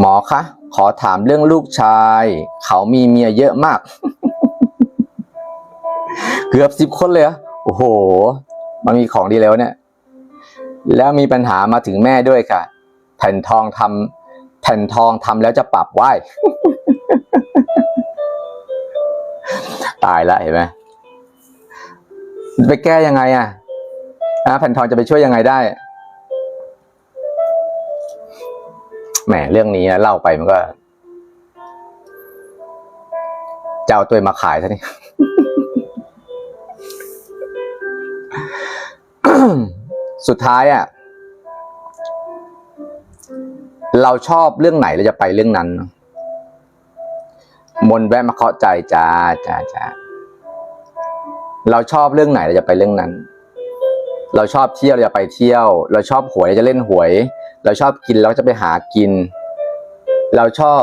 หมอคะ ขอถามเรื่องลูกชาย เขามีเมียเยอะมาก เกือบสิบคนเลยเหรอโอ้โห มันมีของดีแล้วเนี่ย แล้วมีปัญหามาถึงแม่ด้วยค่ะ แผ่นทองทำแผ่นทองทำแล้วจะปรับไหวตายละเห็นไหมไปแก้ยังไงอะอะแผ่นทองจะไปช่วยยังไงได้ แหมเรื่องนี้นะเล่าไปมันก็จะเอาตัวมาขายซะนี่สุดท้ายอะเราชอบเรื่องไหนเราจะไปเรื่องนั้น มนแวะมาเคาะใจจ้าจ้าจ้าเราชอบเรื่องไหนเราจะไปเรื่องนั้น เราชอบเที่ยวเราจะไปเที่ยว เราชอบหวยเราจะเล่นหวย เราชอบกินเราก็จะไปหากิน เราชอบ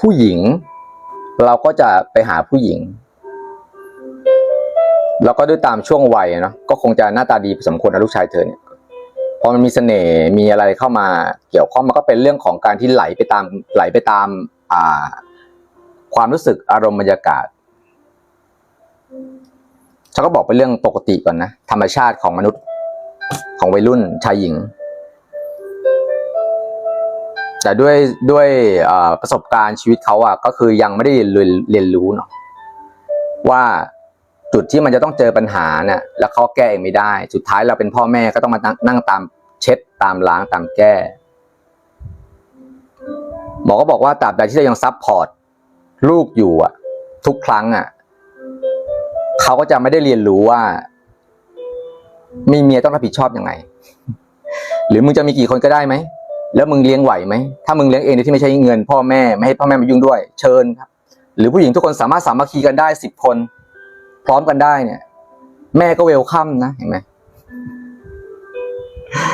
ผู้หญิง เราก็จะไปหาผู้หญิง แล้วก็ด้วยตามช่วงวัยเนาะก็คงจะหน้าตาดีพอสมควรนะลูกชายเธอเนี่ยพอมันมีเสน่ห์มีอะไรเข้ามาเกี่ยวข้องมันก็เป็นเรื่องของการที่ไหลไปตามไหลไปตามอ่าความรู้สึกอารมณ์บรรยากาศฉันก็บอกเป็นเรื่องปกติก่อนนะ ธรรมชาติของมนุษย์ของวัยรุ่นชายหญิง แต่ด้วยด้วยประสบการณ์ชีวิตเขาอะก็คือยังไม่ได้เรียนเรียนรู้เนาะว่าจุดที่มันจะต้องเจอปัญหาเนี่ยแล้วเขาแก้เองไม่ได้ สุดท้ายเราเป็นพ่อแม่ก็ต้องมานั่งนั่งตามเช็ดตามล้างตามแก้หมอก็บอกว่าตราบใดที่เรายังซับพอร์ตลูกอยู่อะ ทุกครั้งอะเขาก็จะไม่ได้เรียนรู้ว่า มีเมียต้องรับผิดชอบยังไง หรือมึงจะมีกี่คนก็ได้ไหม แล้วมึงเลี้ยงไหวไหมถ้ามึงเลี้ยงเองโดยที่ไม่ใช้เงิน พ่อแม่ไม่ให้พ่อแม่มายุ่งด้วย เชิญครับ หรือผู้หญิงทุกคนสามารถสามัคคีกันได้สิบคน พร้อมกันได้เนี่ย แม่ก็เวลคัมนะเห็นไหม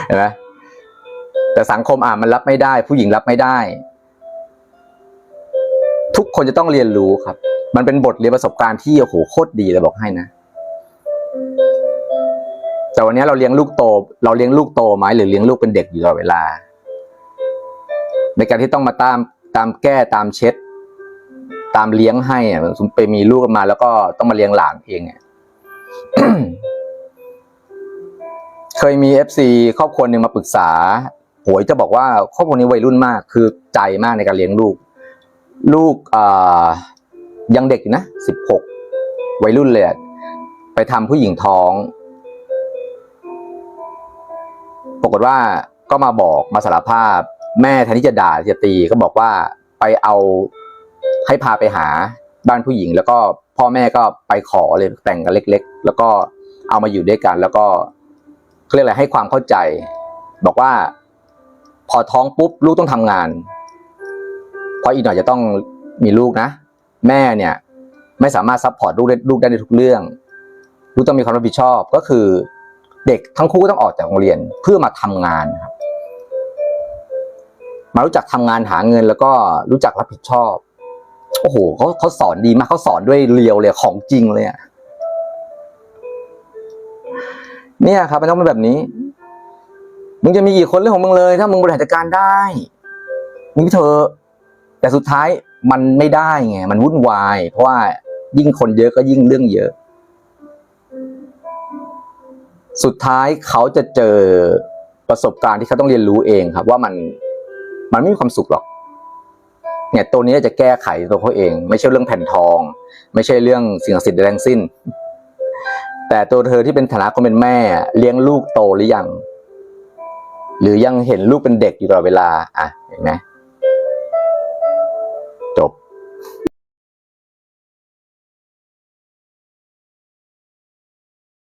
เห็นไหมแต่สังคมอะมันรับไม่ได้ ผู้หญิงรับไม่ได้ ทุกคนจะต้องเรียนรู้ครับ มันเป็นบทเรียนประสบการณ์ที่โอ้โหโคตรดีเลยบอกให้นะแต่วันนี้เราเลี้ยงลูกโต เราเลี้ยงลูกโตไหมหรือเลี้ยงลูกเป็นเด็กอยู่ตลอดเวลา ในการที่ต้องมาตามตามแก้ตามเช็ด ตามเลี้ยงให้อะสมไปมีลูกมาแล้วก็ต้องมาเลี้ยงหลานเองเนี่ยเคยมีเอฟซีครอบครัวหนึ่งมาปรึกษาโหยจะบอกว่าครอบครัวนี้วัยรุ่นมาก คือใจมากในการเลี้ยงลูก ลูกยังเด็กอยู่นะสิบหกวัยรุ่นเลยไปทำผู้หญิงท้องปรากฏว่าก็มาบอกมาสารภาพ แม่แทนที่จะด่าจะตีก็บอกว่าไปเอาให้พาไปหาบ้านผู้หญิง แล้วก็พ่อแม่ก็ไปขอเลยแต่งกันเล็ก ๆ แล้วก็เอามาอยู่ด้วยกัน แล้วก็เขาเรียกอะไรให้ความเข้าใจ บอกว่า พอท้องปุ๊บลูกต้องทำงาน เพราะอีกหน่อยจะต้องมีลูกนะ แม่เนี่ย ไม่สามารถซัพพอร์ตลูกได้ลูกได้ในทุกเรื่องลูกต้องมีความรับผิดชอบก็คือ เด็กทั้งคู่ก็ต้องออกจากโรงเรียนเพื่อมาทำงานครับ มารู้จักทำงานหาเงินแล้วก็รู้จักรับผิดชอบ โอ้โหเขาเขาสอนดีมากเขาสอนด้วยเรียวเลยของจริงเลยอะเนี่ยครับมันต้องเป็นแบบนี้ มึงจะมีกี่คนเรื่องของมึงเลย ถ้ามึงบริหารจัดการได้มีเธอะแต่สุดท้ายมันไม่ได้ไงมันวุ่นวาย เพราะว่ายิ่งคนเยอะก็ยิ่งเรื่องเยอะ สุดท้ายเขาจะเจอประสบการณ์ที่เขาต้องเรียนรู้เองครับ ว่ามัน มันไม่มีความสุขหรอก เนี่ยตัวนี้จะแก้ไขตัวเขาเอง ไม่ใช่เรื่องแผ่นทอง ไม่ใช่เรื่องสิ่งศักดิ์สิทธิ์ใดทั้งสิ้น แต่ตัวเธอที่เป็นฐานะคนเป็นแม่ เลี้ยงลูกโตหรือยัง หรือยังเห็นลูกเป็นเด็กอยู่ตลอดเวลา อะเห็นไหม